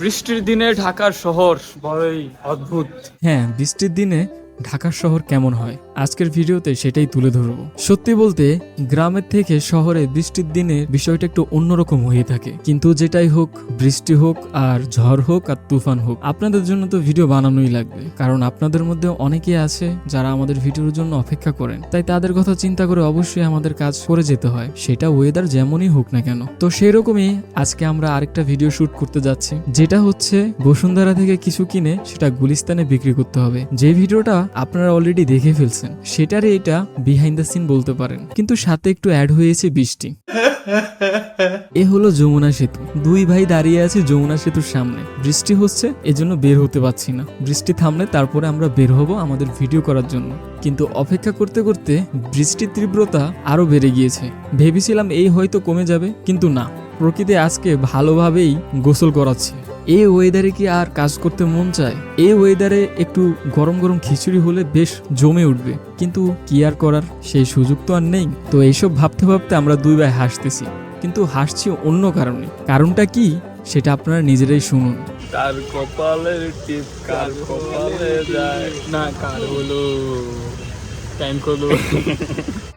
বৃষ্টির দিনে ঢাকার শহর বড়ই অদ্ভুত। হ্যাঁ বৃষ্টির দিনে ঢাকার শহর কেমন হয়? আজকের ভিডিওতে সেটাই তুলে ধরবো। সত্যি বলতে, গ্রামের থেকে শহরে বৃষ্টির দিনে বিষয়টা একটু অন্যরকম হয়ে থাকে। কিন্তু যেটাই হোক, বৃষ্টি হোক আর ঝড় হোক আর তুফান হোক, আপনাদের জন্য তো ভিডিও বানানোই লাগবে। কারণ আপনাদের মধ্যে অনেকে আছে যারা আমাদের ভিডিওর জন্য অপেক্ষা করেন। তাই তাদের কথা চিন্তা করে অবশ্যই আমাদের কাজ করে যেতে হয়। সেটা ওয়েদার যেমনই হোক না কেন। তো সেই রকমই আজকে আমরা আরেকটা ভিডিও শুট করতে যাচ্ছি। যেটা হচ্ছে বসুন্ধরা থেকে কিছু কিনে সেটা গুলিস্তানে বিক্রি করতে হবে। যে ভিডিওটা আপনারা অলরেডি দেখে ফেলছেন। সেটারই এটা বিহাইন্ড দ্য সিন বলতে পারেন। কিন্তু সাথে একটু অ্যাড হয়েছে বৃষ্টি। এ হলো যমুনা সেতু। দুই ভাই দাঁড়িয়ে আছে যমুনা সেতুর সামনে। বৃষ্টি হচ্ছে, এজন্য বের হতে পারছি না। বৃষ্টি থামলে তারপরে আমরা বের হব আমাদের ভিডিও করার জন্য। কিন্তু অপেক্ষা করতে করতে বৃষ্টির তীব্রতা আরও বেড়ে গিয়েছে। ভেবেছিলাম এই হয়তো কমে যাবে, কিন্তু না। প্রকৃতি আজকে ভালোভাবেই গোসল করাচ্ছে। এই ওয়েদারে কি আর কাজ করতে মন চায়? এই ওয়েদারে একটু গরম গরম খিচুড়ি হলে বেশ জমে উঠবে। কিন্তু কি আর করার? সেই সুযোগ তো আর নেই। তো এইসব ভাবতে ভাবতে আমরা দুই ভাই হাসতেছি। কিন্তু হাসছি অন্য কারণে। কারণটা কি? সেটা আপনারা নিজেরাই শুনুন। কার কপালের টিপ কার কপালে যায়? না কার হলো? টাইম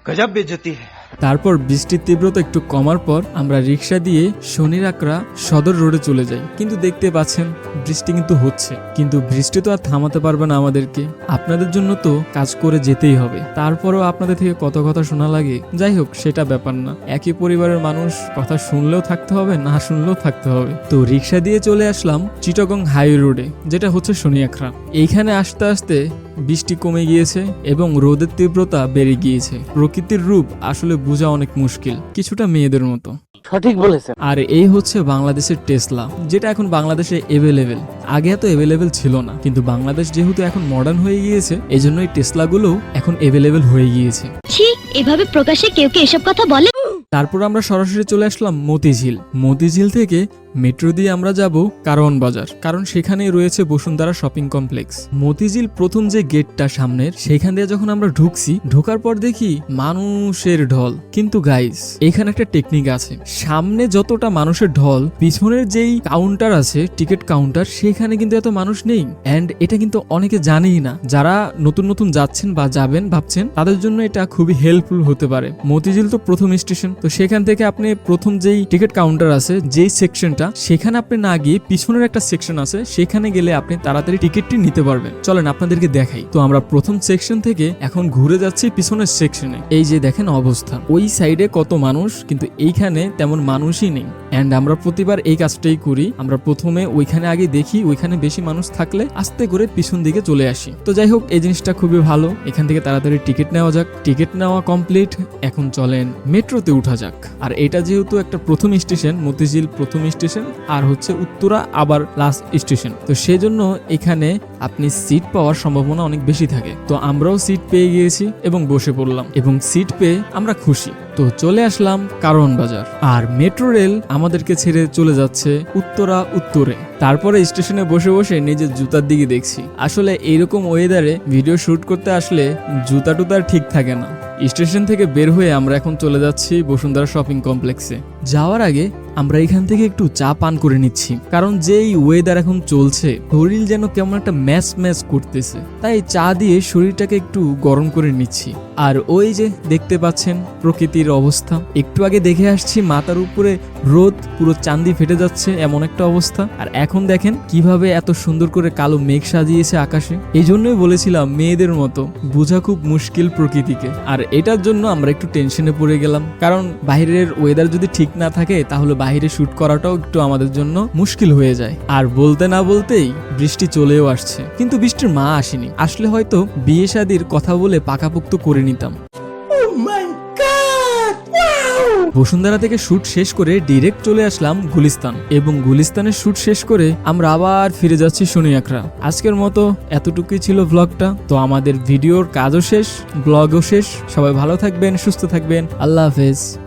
গজব বেজতি হ্যায়। তারপর বৃষ্টির তীব্রতা একটু কমার পর আমরা রিক্সা দিয়ে শনিরাকড়া সদর রোডে চলে যাই। কিন্তু দেখতে পাচ্ছেন, বৃষ্টি কিন্তু হচ্ছে। কিন্তু বৃষ্টি তো আর থামাতে পারবে না আমাদেরকে। আপনাদের জন্য তো কাজ করে যেতেই হবে। তারপরও আপনাদের থেকে কত কথা শোনা লাগে? যাই হোক, সেটা ব্যাপার না। একই পরিবারের মানুষ কথা শুনলেও থাকতে হবে, না শুনলেও থাকতে হবে। তো রিক্সা দিয়ে চলে আসলাম চিটগং হাইওয়ে রোডে, যেটা হচ্ছে শনিয়াখড়া এইখানে আসতে আসতে বৃষ্টি কমে গিয়েছে এবং রোদের তীব্রতা বেড়ে গিয়েছে। প্রকৃতির রূপ আসলে বোঝা অনেক মুশকিল কিছুটা মেয়েদের মতো। সঠিক বলেছেন। আর এই হচ্ছে বাংলাদেশের টেসলা যেটা এখন বাংলাদেশে এভেলেবেল আগে এত এভেলেবেল ছিল না কিন্তু বাংলাদেশ যেহেতু এখন মডার্ন হয়ে গিয়েছে এই জন্য এই টেসলাগুলো এখন এভেলেবেল হয়ে গিয়েছে। এভাবে প্রকাশ্যে কেউ কি এসব কথা বলে? তারপর আমরা সরাসরি চলে আসলাম মতিঝিল। মতিঝিল থেকে মেট্রো দিয়ে আমরা যাব কারওয়ান বাজার, কারণ সেখানেই রয়েছে বসুন্ধরা শপিং কমপ্লেক্স মতিঝিল প্রথম যে গেটটা সামনের, সেখান দিয়ে যখন আমরা ঢুকছি, ঢোকার পর দেখি মানুষের ঢল। কিন্তু গাইস এখানে একটা টেকনিক আছে। সামনে যতটা মানুষের ঢল, পিছনের যেই কাউন্টার আছে টিকিট কাউন্টার সেখানে কিন্তু এত মানুষ নেই। অ্যান্ড এটা কিন্তু অনেকে জানেই না। যারা নতুন নতুন যাচ্ছেন বা যাবেন, ভাবছেন, তাদের জন্য এটা খুবই হেল্পফুল হতে পারে। মতিঝিল তো প্রথম স্টেশন তো সেখান থেকে আপনি প্রথম যেই টিকিট কাউন্টার আছে, যেই সেকশনটা সেখানে আপনি না গিয়ে পিছনের একটা সেকশন আছে, সেখানে গেলে আপনি তাড়াতাড়ি টিকিটটি নিতে পারবেন। চলেন আপনাদেরকে দেখাই। তো আমরা প্রথম সেকশন থেকে এখন ঘুরে যাচ্ছি পিছনের সেকশনে এই যে দেখেন অবস্থা। ওই সাইডে কত মানুষ, কিন্তু এইখানে তেমন মানুষই নেই। অ্যান্ড আমরা প্রতিবার এই কাজটাই করি। আমরা প্রথমে ওইখানে আগে দেখি, ওইখানে বেশি মানুষ থাকলে আস্তে করে পিছন দিকে চলে আসি। তো যাই হোক, এই জিনিসটা খুবই ভালো। এখান থেকে তাড়াতাড়ি টিকিট নেওয়া যাক। টিকিট নেওয়া কমপ্লিট এখন চলেন মেট্রোতে উঠা যাক। আর এটা যেহেতু একটা প্রথম স্টেশন, মতিঝিল প্রথম স্টেশন, আর হচ্ছে উত্তরা আবার লাস্ট স্টেশন তো সেই জন্য এখানে আপনি সিট পাওয়ার সম্ভাবনা অনেক বেশি থাকে। তো আমরাও সিট পেয়ে গিয়েছি এবং বসে পড়লাম। এবং সিট পেয়ে আমরা খুশি। তো চলে আসলাম কারণ বাজার। আর মেট্রো রেল আমাদেরকে ছেড়ে চলে যাচ্ছে উত্তরা উত্তরে। তারপরে স্টেশনে বসে বসে নিজের জুতার দিকে দেখছি। আসলে এইরকম ওয়েদারে ভিডিও শুট করতে আসলে জুতা টুতার ঠিক থাকে না। স্টেশন থেকে বের হয়ে আমরা এখন চলে যাচ্ছি বসুন্ধরা শপিং কমপ্লেক্সে। যাওয়ার আগে আমরা এখান থেকে একটু চা পান করে নিচ্ছি। কারণ যেই ওয়েদার এখন চলছে, শরীর যেন কেমন একটা ম্যাচ ম্যাচ করতেছে। তাই চা দিয়ে শরীরটাকে একটু গরম করে নিচ্ছি। আর ওই যে দেখতে পাচ্ছেন প্রকৃতির অবস্থা। একটু আগে দেখে আসছি মাথার উপরে রোদ, পুরো চান্দি ফেটে যাচ্ছে এমন একটা অবস্থা। আর এখন দেখেন কীভাবে এত সুন্দর করে কালো মেঘ সাজিয়েছে আকাশে। এই জন্যই বলেছিলাম মেয়েদের মতো বোঝা খুব মুশকিল প্রকৃতিকে। আর এটার জন্য আমরা একটু টেনশনে পড়ে গেলাম। কারণ বাইরের ওয়েদার যদি ঠিক না থাকে তাহলে বাইরে শুট করাটাও একটু আমাদের জন্য মুশকিল হয়ে যায়। আর বলতে না বলতেই বৃষ্টি চলেও আসছে। কিন্তু বৃষ্টির মা আসেনি। আসলে হয়তো বিয়ে শাদির কথা বলে পাকাপোক্ত করে নিতাম। বসুন্ধরা থেকে শুট শেষ করে ডিরেক্ট চলে আসলাম গুলিস্তান। এবং গুলিস্তানের শ্যুট শেষ করে আমরা আবার ফিরে যাচ্ছি শনিয়াকড়া আজকের মতো এতটুকুই ছিল ব্লগটা তো আমাদের ভিডিওর কাজও শেষ ব্লগও শেষ। সবাই ভালো থাকবেন সুস্থ থাকবেন। আল্লাহ হাফেজ।